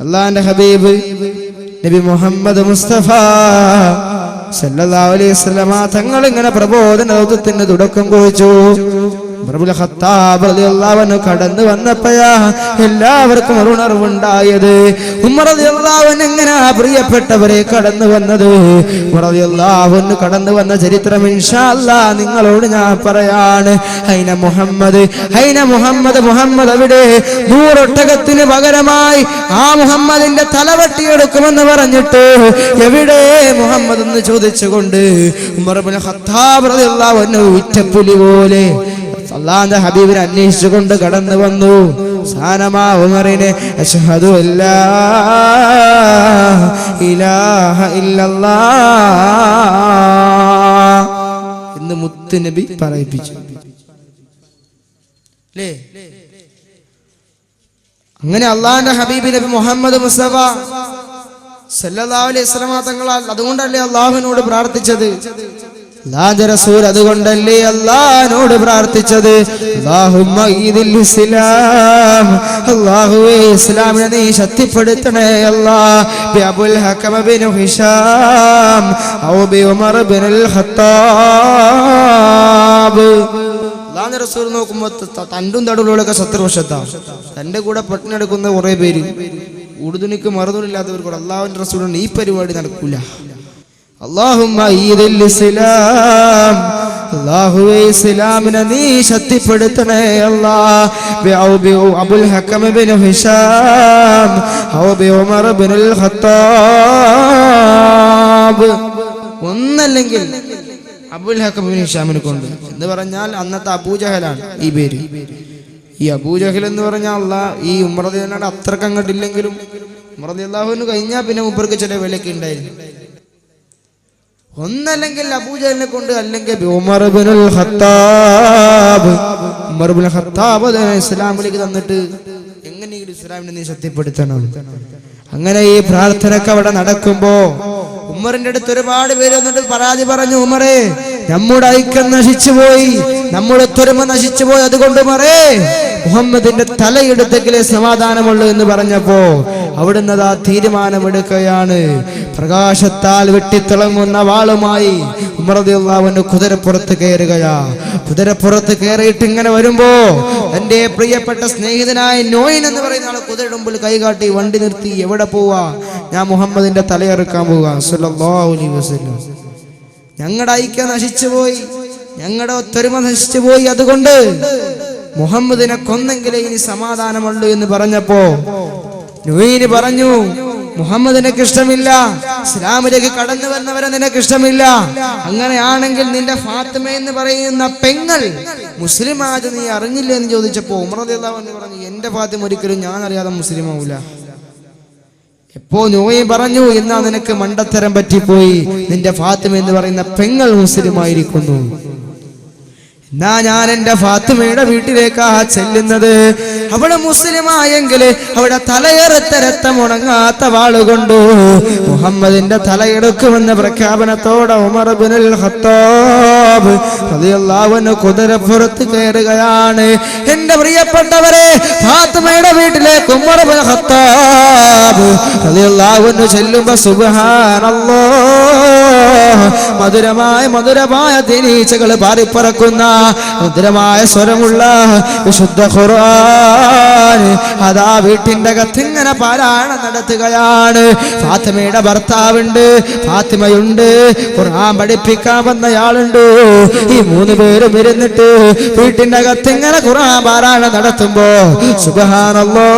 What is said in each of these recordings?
അള്ളാന്റെ ഹബീബ് നബി മുഹമ്മദ് മുസ്തഫ സല്ലല്ലാഹു അലൈഹി വസല്ലമ തങ്ങൾ ഇങ്ങനെ പ്രബോധന ദൗത്യത്തിന് തുടക്കം കുറിച്ചു. കടന്നു വന്നപ്പോഴാ എല്ലാവർക്കും ഒരു ഉണർവുണ്ടായത്. അൻഹു എങ്ങനെ പ്രിയപ്പെട്ടവരെ കടന്നു വന്നത്? അൻഹു കടന്നു വന്ന ചരിത്രം ഇൻഷാ അല്ലാഹ് നിങ്ങളോട് ഞാൻ പറയാണ്. ഹൈന മുഹമ്മദ് ഹൈന മുഹമ്മദ് മുഹമ്മദ് അവിടെ നൂറൊട്ടകത്തിന് പകരമായി ആ മുഹമ്മദിന്റെ തലവെട്ടിയെടുക്കുമെന്ന് പറഞ്ഞിട്ട് എവിടെ മുഹമ്മദ് എന്ന് ചോദിച്ചുകൊണ്ട് ഉമർ ഇബ്നു ഖത്താബ് റളിയല്ലാഹു അൻഹു ഉറ്റപ്പുലി പോലെ അള്ളാന്റെ ഹബീബിനെ അന്വേഷിച്ചുകൊണ്ട് കടന്നു വന്നു. അഷ്ഹദു ഇലാഹ ഇല്ലല്ലാ എന്ന് മുത്ത് നബി പറയിപ്പിച്ചു. അങ്ങനെ അള്ളാന്റെ ഹബീബ് നബി മുഹമ്മദ് മുസ്തഫ സല്ലാ അലൈഹി തങ്ങളാൽ തങ്ങൾ അതുകൊണ്ടല്ലേ അള്ളാഹുവിനോട് പ്രാർത്ഥിച്ചത്. അല്ലാഹുവിന്റെ റസൂൽ അതുകൊണ്ടല്ലേ അള്ളാഹിനോട് പ്രാർത്ഥിച്ചത്? ഇസ്ലാമിനെ ശക്തിപ്പെടുത്തണേ അല്ലാ. B Abul Hakam Hisham. Umar Khattab. റസൂൽ നോക്കുമ്പോ ത- തണ്ടും തടവുകളൊക്കെ ശത്രുവശത്താണ് തന്റെ കൂടെ പട്ടിണെടുക്കുന്ന കുറെ പേര് ഉടുതുണിക്ക് മറുതുണില്ലാത്തവർ കൂടെ അള്ളാഹുവിന്റെ റസൂലുണ്ട് ഈ പരിപാടി നടക്കൂല. ഇസ്ലാം നീ ശക്തിപ്പെടുത്തണേ ഹിഷാം ഉമർ ബിനുൽ ഖത്താബ്. ഒന്നല്ലെങ്കിൽ അബുൽ ഹക്കം ബിൻ ഹിഷാമിനെ കൊണ്ട്. എന്ന് പറഞ്ഞാൽ അന്നത്തെ അബൂജഹലാണ് ഈ പേര്. ഈ അബൂജഹൽ എന്ന് പറഞ്ഞാൽ അല്ല ഈ ഉമ്രദിനാട് അത്രക്കങ്ങട്ടില്ലെങ്കിലും ഉമ്രദി അള്ളാഹുവിന് കഴിഞ്ഞാൽ പിന്നെ ഉപ്പർക്ക് ചില വിലക്ക് ഉണ്ടായിരുന്നു. ഒന്നല്ലെങ്കിൽ അബൂജലിനെ കൊണ്ട് അല്ലെങ്കിൽ ഖത്താബ്. ഇസ്ലാമിലേക്ക് തന്നിട്ട് എങ്ങനെയെങ്കിലും ഇസ്ലാമിനെ നീ ശക്തിപ്പെടുത്തണം. അങ്ങനെ ഈ പ്രാർത്ഥനയൊക്കെ അവിടെ നടക്കുമ്പോ ഉമ്മറിന്റെ അടുത്ത് ഒരുപാട് പേര് വന്നിട്ട് പരാതി പറഞ്ഞു ഉമറേ നമ്മുടെ ഐക്യം നശിച്ചു പോയി നമ്മുടെ ഒത്തൊരുമ നശിച്ചു പോയി അതുകൊണ്ട് ഉമറേ മുഹമ്മദിന്റെ തലയെടുത്തെങ്കിലേ സമാധാനമുള്ളൂ എന്ന് പറഞ്ഞപ്പോ അവിടുന്ന് ആ തീരുമാനമെടുക്കുകയാണ്. പ്രകാശത്താൽ വെട്ടിത്തിളങ്ങുന്ന വാളുമായി ഉമറദിയുള്ളവന് കുതിരപ്പുറത്ത് കയറുകയാ. കുതിരപ്പുറത്ത് കയറിയിട്ട് ഇങ്ങനെ വരുമ്പോ എന്റെ പ്രിയപ്പെട്ട സ്നേഹിതനായ നോയിൻ എന്ന് പറയുന്ന ആളെ കുതിരടുമ്പിൽ കൈകാട്ടി വണ്ടി നിർത്തി എവിടെ പോവാ? ഞാൻ മുഹമ്മദിന്റെ തലയെറുക്കാൻ പോവാ. ഞങ്ങളുടെ ഐക്യം നശിച്ചുപോയി. ഞങ്ങളുടെ ഒത്തൊരുമ നശിച്ചു പോയി അതുകൊണ്ട് മുഹമ്മദിനെ കൊന്നെങ്കിലേ ഇനി സമാധാനമുള്ളൂ എന്ന് പറഞ്ഞപ്പോ നുവീന് പറഞ്ഞു മുഹമ്മദ് നിനക്ക് ഇഷ്ടമില്ല. ഇസ്ലാമിലേക്ക് കടന്നു വന്നവരെ നിനക്ക് ഇഷ്ടമില്ല. അങ്ങനെയാണെങ്കിൽ നിന്റെ ഫാത്തിമ എന്ന് പറയുന്ന പെങ്ങൾ മുസ്ലിം ആദ്യം നീ അറിഞ്ഞില്ല എന്ന് ചോദിച്ചപ്പോ ഉമറദേതാവ് എന്ന് പറഞ്ഞു എന്റെ ഫാത്തിമ ഒരിക്കലും ഞാൻ അറിയാതെ മുസ്ലിം ആവൂല എപ്പോ നോയി പറഞ്ഞു എന്നാ നിനക്ക് മണ്ടത്തരം പറ്റിപ്പോയി. നിന്റെ ഫാത്തിമ എന്ന് പറയുന്ന പെങ്ങൾ മുസ്ലിം ആയിരിക്കുന്നു എന്നാ ഞാൻ എന്റെ ഫാത്തിമയുടെ വീട്ടിലേക്കാ ചെല്ലുന്നത്. അവൾ മുസ്ലിമായെങ്കിൽ അവിടെ തലയെറുത്ത രക്തം ഉണങ്ങാത്ത വാളുകൊണ്ടു മുഹമ്മദിന്റെ തലയെടുക്കുമെന്ന പ്രഖ്യാപനത്തോടെ ഉമർ ബിനുൽ ഖത്താബ് റളിയല്ലാഹുവിന് കുതിരപ്പുറത്ത് കയറുകയാണ്. എന്റെ പ്രിയപ്പെട്ടവരെ ഫാത്തിമയുടെ വീട്ടിലേക്ക് ഉമർ ബിൻ ഖത്താബ് റളിയല്ലാഹുവിന് ചെല്ലുമ്പോ സുബ്ഹാനല്ലാഹ് മധുരമായ മധുരമായ തേനീച്ചകൾ പാറിപ്പറക്കുന്ന മധുരമായ സ്വരമുള്ള വിശുദ്ധ ഖുർആൻ. അതാ വീട്ടിന്റെ കത്തിങ്ങനെ പാരായണം നടത്തുകയാണ്. ഫാത്തിമയുടെ ഭർത്താവുണ്ട് ഫാത്തിമയുണ്ട് ഖുർആൻ പഠിപ്പിക്കാൻ വന്നയാളുണ്ട്. ഈ മൂന്ന് പേരും ഇരുന്നിട്ട് വീട്ടിന്റെ കത്തിങ്ങനെ ഖുർആൻ പാരായണം നടത്തുമ്പോ സുബഹാനല്ലോ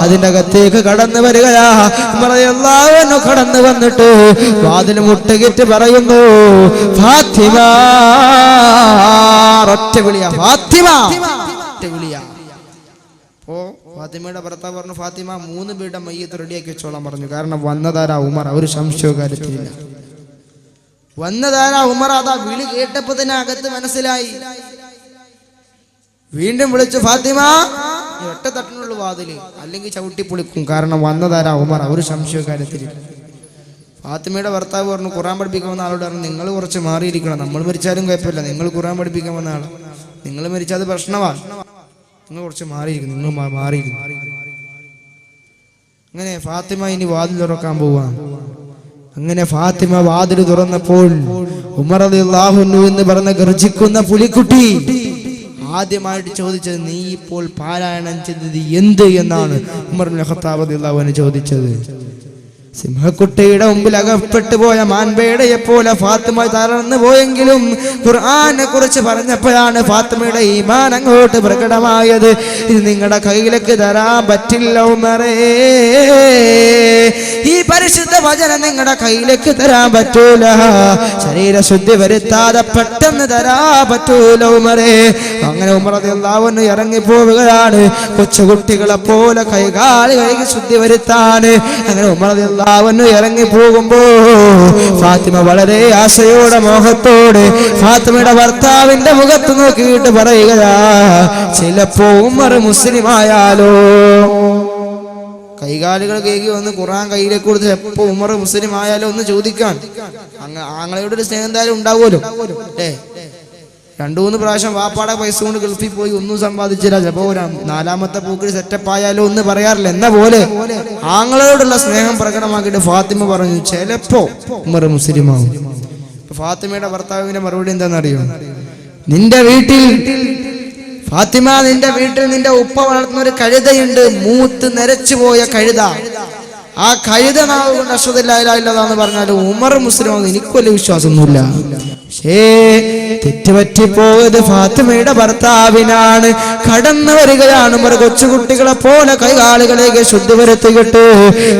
അതിന്റെ അകത്തേക്ക് കടന്നു വരികയാ. എല്ലാവരും കടന്നു വന്നിട്ട്. വാതിൽ മുട്ടുകിറ്റ് പറയുന്നു ഫാത്തിമ. ഒറ്റ വിളിയാ. ഫാത്തിമ. വിളിയ. ഓ ഫാത്തിമയുടെ ഭർത്താവ് പറഞ്ഞു ഫാത്തിമ മൂന്ന് പേരുടെ മയ്യത്ത് റെഡിയാക്കി വെച്ചോളാൻ പറഞ്ഞു. കാരണം വന്നതാരാ ഉമർ ഒരു സംശയവും കാര്യത്തിലില്ല. വന്നതാരാ ഉമർ അതാ വിളി കേട്ടപ്പോ തന്നെ അകത്ത് മനസ്സിലായി. വീണ്ടും വിളിച്ചു ഫാത്തിമ ഒറ്റ തട്ടിനുള്ള വാതിൽ അല്ലെങ്കിൽ ചവിട്ടി പൊളിക്കും. കാരണം വന്നതാരാ ഉമർ? ഒരു സംശയ കാര്യത്തിൽ ഫാത്തിമയുടെ ഭർത്താവ് പറഞ്ഞു ഖുറാൻ പഠിപ്പിക്കാൻ വന്ന ആളോട് പറഞ്ഞു നിങ്ങൾ കുറച്ച് മാറിയിരിക്കണം. നമ്മൾ മരിച്ചാലും കുഴപ്പമില്ല. നിങ്ങൾ ഖുറാൻ പഠിപ്പിക്കാൻ വന്ന ആൾ. നിങ്ങൾ മരിച്ചാൽ പ്രശ്നമാണ് നിങ്ങൾ കുറച്ച് മാറിയിരിക്കും നിങ്ങൾ മാറിയിരിക്കുന്നു മാറിയിരിക്കും അങ്ങനെ ഫാത്തിമ ഇനി വാതിൽ തുറക്കാൻ പോവാണ് അങ്ങനെ ഫാത്തിമ വാതിൽ തുറന്നപ്പോൾ ഉമർ അള്ളാഹുന്നു എന്ന് പറഞ്ഞ ഗർജിക്കുന്ന പുലിക്കുട്ടി ആദ്യമായിട്ട് ചോദിച്ചത് നീ ഇപ്പോൾ പാരായണം ചെയ്തത് എന്ത്? എന്നാണ് ഉമർ ഖത്താബ് ചോദിച്ചത്. സിംഹക്കുട്ടിയുടെ മുമ്പിൽ അകപ്പെട്ടു പോയ മാൻപേടയെ പോലെ ഫാത്തിമ തളർന്നു പോയെങ്കിലും ഖുർആനെ കുറിച്ച് പറഞ്ഞപ്പോഴാണ് ഫാത്തിമയുടെ ഈമാൻ അങ്ങോട്ട് പ്രകടമായത്. ഇത് നിങ്ങളുടെ കയ്യിലേക്ക് തരാൻ പറ്റില്ല ഉമറേ. ഈ പരിശുദ്ധ വചനം നിങ്ങളുടെ കയ്യിലേക്ക് തരാൻ പറ്റൂല. ശരീരശുദ്ധി വരുത്താതെ പെട്ടെന്ന് തരാ പറ്റൂല ഉമറേ. അങ്ങനെ ഉമർ എല്ലാവരും ഇറങ്ങി പോവുകയാണ് കൊച്ചുകുട്ടികളെ പോലെ കൈകാലി കൈകി ശുദ്ധി വരുത്താൻ. അങ്ങനെ ഉമർ എല്ലാവരും ഇറങ്ങി പോകുമ്പോ ഫാത്തിമ വളരെ ആശയോടെ മോഹത്തോടെ ഫാത്തിമയുടെ ഭർത്താവിന്റെ മുഖത്ത് നോക്കിയിട്ട് പറയുകയാ ചിലപ്പോ ഉമർ മുസ്ലിം ആയാലോ കൈകാലുകൾ കേകി വന്ന് ഖുറാൻ കയ്യിലെ കൊടുത്ത് എപ്പോ ഉമർ മുസ്ലിം ആയാലോ ഒന്ന് ചോദിക്കാൻ. അങ്ങ ആങ്ങളയുടെ ഒരു സ്നേഹം എന്തായാലും ഉണ്ടാവുമല്ലോ. ഏ രണ്ടു മൂന്ന് പ്രാവശ്യം വാപ്പാടെ പൈസ കൊണ്ട് ഗൾഫിൽ പോയി ഒന്നും സമ്പാദിച്ചില്ല. ചിലപ്പോ നാലാമത്തെ പൂക്കിൽ സെറ്റപ്പ് ആയാലോ എന്ന് പറയാറില്ല. എന്ന പോലെ? ആങ്ങളോടുള്ള സ്നേഹം പ്രകടമാക്കിയിട്ട് ഫാത്തിമ പറഞ്ഞു ചിലപ്പോ മുസ്ലിമാവും. ഫാത്തിമയുടെ ഭർത്താവിന്റെ മറുപടി എന്താണെന്നറിയോ? നിന്റെ വീട്ടിൽ ഫാത്തിമ നിന്റെ വീട്ടിൽ നിന്റെ ഉപ്പ വളർത്തുന്ന ഒരു കഴുതയുണ്ട്. മൂത്ത് നരച്ചു പോയ കഴുത. ആ കഴുത നാവ് കൊണ്ട് അശ്വതയില്ലാതാന്ന് പറഞ്ഞാൽ ഉമർ മുസ്ലിം എനിക്കൊരു വിശ്വാസമൊന്നുമില്ല. പക്ഷേ തെറ്റുപറ്റിപ്പോയത് ഫാത്തിമയുടെ ഭർത്താവിനാണ്. കടന്നു വരികയാണ് മറു കൊച്ചുകുട്ടികളെ പോലെ കൈകാലുകളേക്ക് ശുദ്ധി വരുത്തിയിട്ട്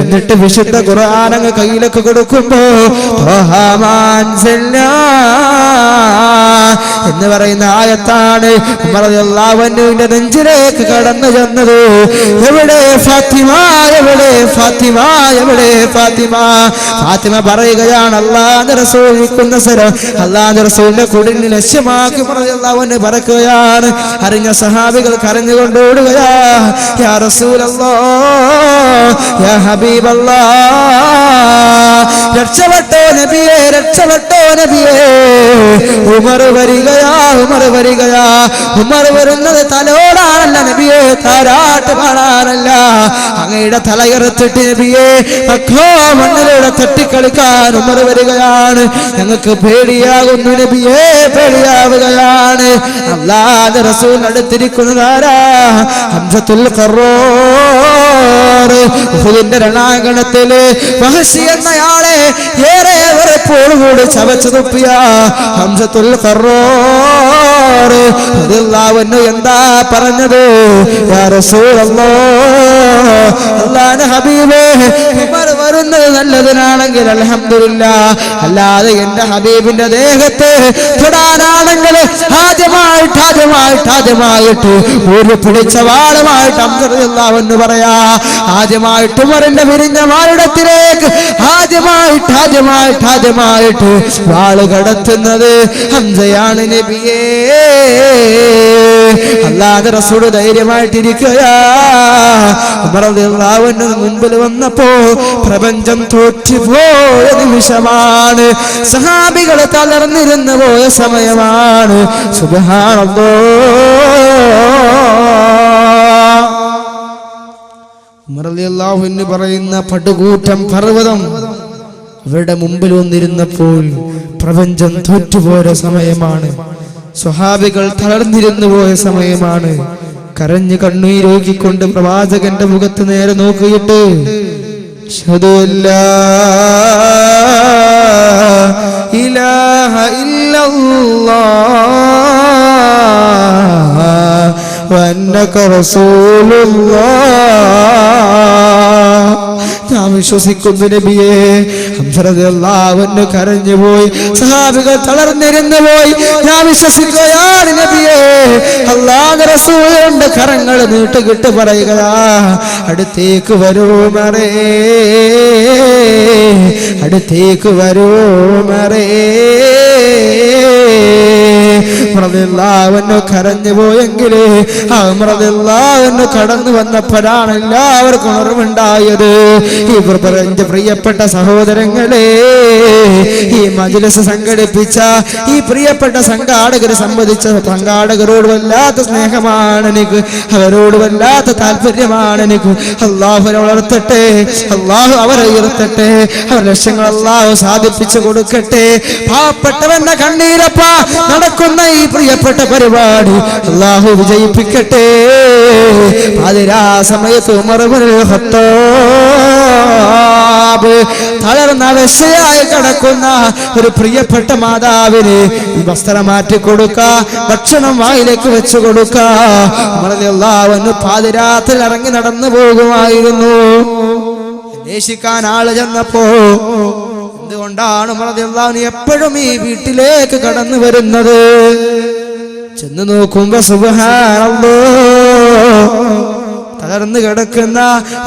എന്നിട്ട് വിശുദ്ധ ഖുർആാനങ്ങ് കയ്യിലൊക്കെ കൊടുക്കുമ്പോ എന്ന് പറയുന്ന ആയത്താണ് ഉമറുവിന്റെ നെഞ്ചിലേക്ക് കടന്നു ചെന്നത്. എവിടെ ഫാത്തിമ എവിടെ ഫാത്തിമ എവിടെ ഫാത്തിമ? ഫാത്തിമ പറയുകയാണ് അള്ളാഹ് റസൂലിക്കുന്ന സ്വരം അള്ളാഹ് റസൂലിന്റെ കുടിലിന് ലക്ഷ്യമാക്കി അള്ളാഹുവിന് പറക്കുകയാണ്. അറിഞ്ഞ സഹാബികൾ കരഞ്ഞുകൊണ്ട് ഓടുകയാ യാ യാ രക്ഷപ്പെട്ടോ നബിയെ രക്ഷപ്പെട്ടോ നബിയെ ഉമർ വരികയാ ഉമർ വരികയാ. ഉമർ വരുന്നത് തലോടാനല്ല നബിയെ താരാട്ട് പാടാനല്ല. അങ്ങയുടെ തലയെറുത്തിട്ട് നബിയെ അക്കോ മണ്ണിലൂടെ തട്ടിക്കളിക്കാൻ ഉമർ വരികയാണ്. ഞങ്ങൾക്ക് പേടിയാകുന്നു നബിയെ പേടിയാവുകയാണ്. അല്ലാതെ റസൂൽ അടുത്തിരിക്കുന്നതാരാ ഹംസത്തുൽ ഖറോർ ഉഹുദിന്റെ രണാങ്കണത്തിൽ മഹസി എന്നയാളെ ഏറെ വെറുപ്പോടുകൂടി ചവച്ചു തുപ്പിയ ഹംസത്തുൽ റളിയല്ലാഹു എന്താ പറഞ്ഞത്? ഹബീബേ വരുന്നത് നല്ലതിനാണെങ്കിൽ അൽഹംദുലില്ലാ അല്ലാതെ എന്റെ ഹബീബിന്റെ ദേഹത്തെ തൊടാനാണെങ്കിൽ ആദ്യമായിട്ട് ആദ്യമായിട്ട് ആദ്യമായിട്ട് ഒരു പിടിച്ച വാളുമായിട്ട് അംസറിയല്ലാവെന്ന് പറയാ ആദ്യമായിട്ട് ഉമറിന്റെ വിരിഞ്ഞ വാളിടത്തിലേക്ക് ആദ്യമായിട്ട് ആദ്യമായിട്ട് ആദ്യമായിട്ട് വാൾ കടത്തുന്നത് ഹംസയാണ് നബിയേ. അല്ലാതെ റസൂട് ധൈര്യമായിട്ടിരിക്കുകയാ. മുൻപിൽ വന്നപ്പോ പ്രപഞ്ചം തോറ്റുപോയ നിമിഷമാണ്. സഹാബികൾ തളർന്നിരുന്നു പോയ സമയമാണ്. എന്ന് പറയുന്ന പടുകൂറ്റം പർവതം അവരുടെ മുമ്പിൽ വന്നിരുന്നപ്പോൾ പ്രപഞ്ചം തോറ്റുപോയ സമയമാണ്. സ്വഹാബികൾ തളർന്നിരുന്നു പോയ സമയമാണ്. കരഞ്ഞു കണ്ണീരോക്കിക്കൊണ്ട് പ്രവാചകന്റെ മുഖത്ത് നേരെ നോക്കിയിട്ട് ഇലാഹ ഇല്ലല്ലാ വന്നക ഞാൻ വിശ്വസിക്കുന്നു നബിയെ. കരഞ്ഞു പോയി സഹാബികൾ തളർന്നിരുന്നു പോയി. ഞാൻ വിശ്വസിക്കുകയാണ് നബിയെ. അള്ളാഹ് റസൂലിന്റെ കരങ്ങൾ നീട്ടുകിട്ട് പറയുക അടുത്തേക്ക് വരൂ മറേ അടുത്തേക്ക് വരൂ മറേ മൃതെല്ലാവന്നു കരഞ്ഞു പോയെങ്കിലേ ആ മൃതെല്ലാവന്നു കടന്നു വന്നപ്പോഴാണ് എല്ലാവർക്കും ഉണർവുണ്ടായത് ഈ പ്രപഞ്ച പ്രിയപ്പെട്ട സഹോദരങ്ങളെ ഈ മജിലസ് സംഘടിപ്പിച്ച ഈ പ്രിയപ്പെട്ട സംഘാടകരെ സംബന്ധിച്ച സംഘാടകരോട് വല്ലാത്ത സ്നേഹമാണ് എനിക്ക് അവരോട് വല്ലാത്ത താല്പര്യമാണ് എനിക്ക്. അള്ളാഹു വളർത്തട്ടെ അള്ളാഹു അവരെ ഉയർത്തട്ടെ അവർ ലക്ഷ്യങ്ങൾ അള്ളാഹു സാധിപ്പിച്ചു കൊടുക്കട്ടെ. പാവപ്പെട്ടവന്റെ കണ്ണീരപ്പ നടക്കുന്ന. ഈ പ്രിയപ്പെട്ട പരിപാടി. അള്ളാഹു വിജയിപ്പിക്കട്ടെ. അതിരാ സമയത്ത് മറുപടി തളർന്ന വിഷയായി കിടക്കുന്ന ഒരു പ്രിയപ്പെട്ട മാതാവിന് വസ്ത്രം മാറ്റി കൊടുക്ക ഭക്ഷണം വായിലേക്ക് വെച്ചു കൊടുക്ക. നമ്മളെല്ലാവന്ന് പാതിരാത്തിൽ ഇറങ്ങി നടന്നു പോകുമായിരുന്നു. അന്വേഷിക്കാൻ ആൾ ചെന്നപ്പോ എന്തുകൊണ്ടാണ് നമ്മളെല്ലാവരും എപ്പോഴും ഈ വീട്ടിലേക്ക് കടന്നു വരുന്നത്? ചെന്ന് നോക്കുമ്പോ സുബഹാനല്ലോ തകർന്നു കിടക്കുന്ന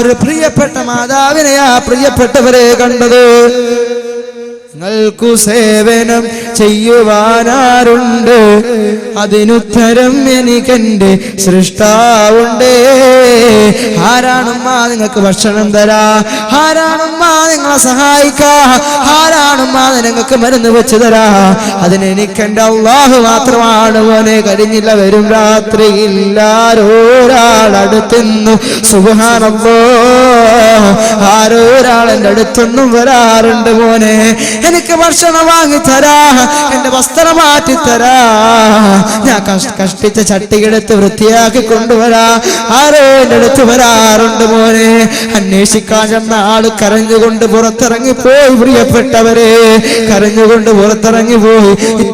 ഒരു പ്രിയപ്പെട്ട മാതാവിനെയാ പ്രിയപ്പെട്ടവരെ കണ്ടത്. നിങ്ങൾക്കു സേവനം ചെയ്യുവാനാരുണ്ട്. അതിനുത്തരം എനിക്കെന്റെ സൃഷ്ടാവുണ്ട്. ആരാണുമ്മ നിങ്ങൾക്ക് ഭക്ഷണം തരാ? ആരാണുമ്മ നിങ്ങളെ സഹായിക്കാ? ആരാണുമ്മ നിങ്ങൾക്ക് മരുന്ന് വെച്ച് തരാ? അതിനെനിക്കെന്റെ അള്ളാഹു മാത്രമാണ് മോനെ. കഴിഞ്ഞില്ല വരും രാത്രി രാത്രിയിൽ ആരോരാളടുത്തുന്നു സുഹാനപ്പോ ഒരാളെന്റെ എന്റെ അടുത്തൊന്നും വരാറുണ്ട് മോനെ. എനിക്ക് ഭക്ഷണം വാങ്ങി തരാ എന്റെ വസ്ത്രം മാറ്റി തരാ. ഞാൻ കഷ്- കഷ്ടിച്ച ചട്ടിയെടുത്ത് വൃത്തിയാക്കി കൊണ്ടുവരാ. ആരോ എന്റെ അടുത്ത് വരാറുണ്ട് മോനെ. അന്വേഷിക്കാൻ ചെന്ന കരഞ്ഞുകൊണ്ട് പുറത്തിറങ്ങി പോയി പ്രിയപ്പെട്ടവരെ. കരഞ്ഞുകൊണ്ട് പുറത്തിറങ്ങി പോയി